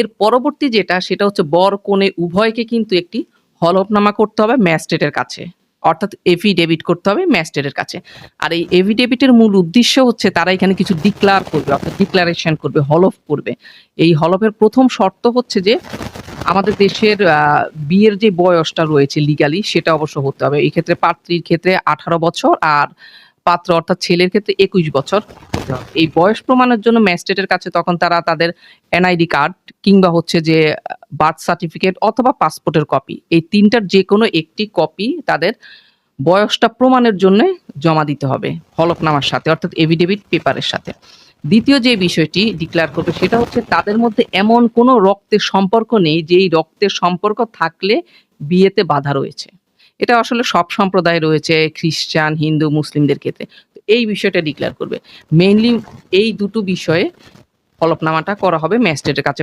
এর পরবর্তী যেটা, সেটা হচ্ছে বর কনে উভয়কে কিন্তু একটি হলফনামা করতে হবে ম্যাজিস্ট্রেটের কাছে। অর্থাৎ এফিডেভিট করতে হবে ম্যাজিস্ট্রেটের কাছে। আর এই এফিডেভিটের মূল উদ্দেশ্য হচ্ছে তারা এখানে কিছু ডিক্লার করবে, অর্থাৎ ডিক্লারেশন করবে, হলফ করবে। এই হলফের প্রথম শর্ত হচ্ছে যে, আমাদের দেশের বিয়ের যে বয়সটা রয়েছে লিগালি সেটা অবশ্য হতে হবে। এই ক্ষেত্রে পাত্রীর ক্ষেত্রে আঠারো বছর আর পাত্র অর্থাৎ ছেলের ক্ষেত্রে একুশ বছর। এই বয়স প্রমাণের জন্য ম্যাজিস্ট্রেটের কাছে তখন তারা তাদের এনআইডি কার্ড কিংবা হচ্ছে যে, বার্থ সার্টিফিকেট অথবা পাসপোর্টের কপি, এই তিনটার যে কোনো একটি কপি তাদের বয়সটা প্রমাণের জন্য জমা দিতে হবে হলফনামার সাথে, অর্থাৎ এভিডেভিট পেপারের সাথে। দ্বিতীয় যে বিষয়টি ডিক্লেয়ার করবে সেটা হচ্ছে তাদের মধ্যে এমন কোনো রক্তের সম্পর্ক নেই যেই রক্তের সম্পর্ক থাকলে বিয়েতে বাধা রয়েছে। এটা আসলে সব সম্প্রদায় রয়েছে, খ্রিস্টান, হিন্দু, মুসলিমদের ক্ষেত্রে। এই বিষয়টা ডিক্লেয়ার করবে। মেইনলি এই দুটো বিষয়ে হলফনামাটা করা হবে ম্যাজিস্ট্রেটের কাছে।